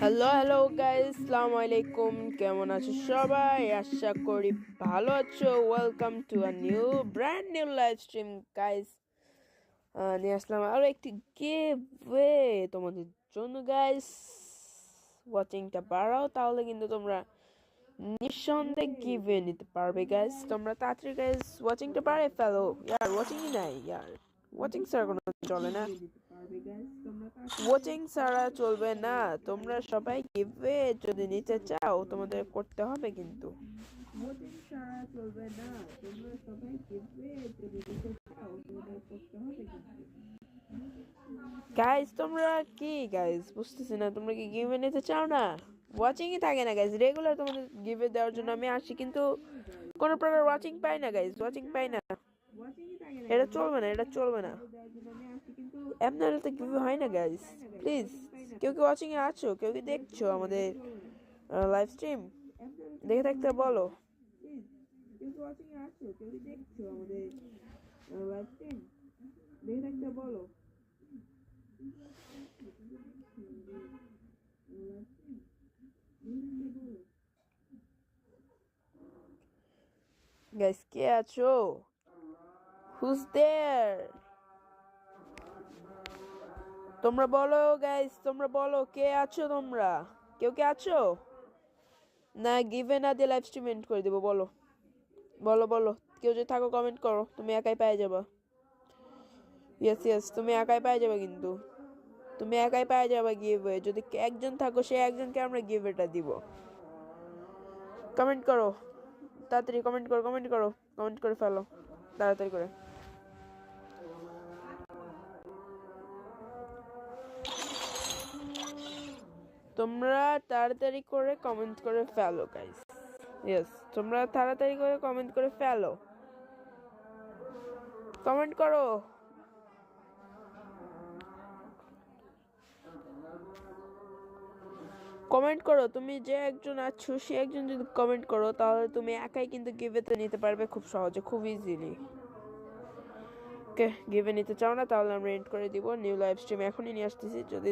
Hello hello guys আসসালামু আলাইকুম কেমন আছো সবাই? আশা করি ভালো আছো। Welcome to a new brand new live stream guys নিয়ে আসলাম আরও একটি গেভওয়ে তোমাদের জন্য গাইস ওয়াচিংটা বাড়াও, তাহলে কিন্তু তোমরা নিঃসন্দেহে গিভে নিতে পারবে গাইস তোমরা তাড়াতাড়ি গাইস ওয়াচিংটা বাড়াই ফেলো। ইয়ার ওয়াচিংই নাই ইয়ার ওয়াচিং ছাড়া কোনো চলে না। ওয়াচিং ছাড়া চলবে না। তোমরা সবাই গিভে যদি নিতে চাও তোমাদের করতে হবে কিন্তু। ওয়াচিং ছাড়া চলবে না। তোমরা সবাই গিভে যদি নিতে চাও তোমাদের করতে হবে কিন্তু। গাইস তোমরা কি গাইস বুঝতেছি না তোমরা কি গিভে নিতে চাও না? ওয়াচিংই থাকে না গাইস রেগুলার তোমাদের গিভে দেওয়ার জন্য আমি আসি কিন্তু কোনো প্রকার ওয়াচিং পাই না গাইস ওয়াচিং পাই না। এটা চলবে না, এটা চলবে না। তো গিভ হয় না প্লিজ কেউ ওয়াচিং এ আছো? কেউ কি দেখছ আমাদের লাইভ স্ট্রিম দেখে থাকতে বলো। গাইস কে আছো? হুজ দেয়ার তোমরা বলো গাইস তোমরা বলো, কে আছো তোমরা? কেউ কে আছো? না গিভে না দিয়ে লাইভ স্ট্রিম এন্ড করে দেবো, বলো। বলো বলো। কেউ যদি থাকো কমেন্ট করো। তুমি একাই পেয়ে যাবা। ইয়েস ইয়েস তুমি একাই পেয়ে যাবে কিন্তু। তুমি একাই পেয়ে যাবে গিভওয়ে যদি একজন থাকো, সে একজনকে আমরা গিভওয়েটা দিব। কমেন্ট করো। তাড়াতাড়ি কমেন্ট করো কমেন্ট করো। কমেন্ট করে ফেলো। তাড়াতাড়ি করে। তোমরা তাড়াতাড়ি করে কমেন্ট করে ফেলো গাইস ইয়েস তোমরা তাড়াতাড়ি করে কমেন্ট করে ফেলো। কমেন্ট করো। কমেন্ট করো, তুমি যে একজন আছো, সে একজন যদি কমেন্ট করো, তাহলে তুমি একাই কিন্তু গিভেতে নিতে পারবে খুব সহজে, খুব ইজিলি ওকে গিভে নিতে চাও না, তাহলে আমরা এন্ড করে দিব নিউ লাইভ স্ট্রিম এখনই নিয়ে আসতেছি, যদি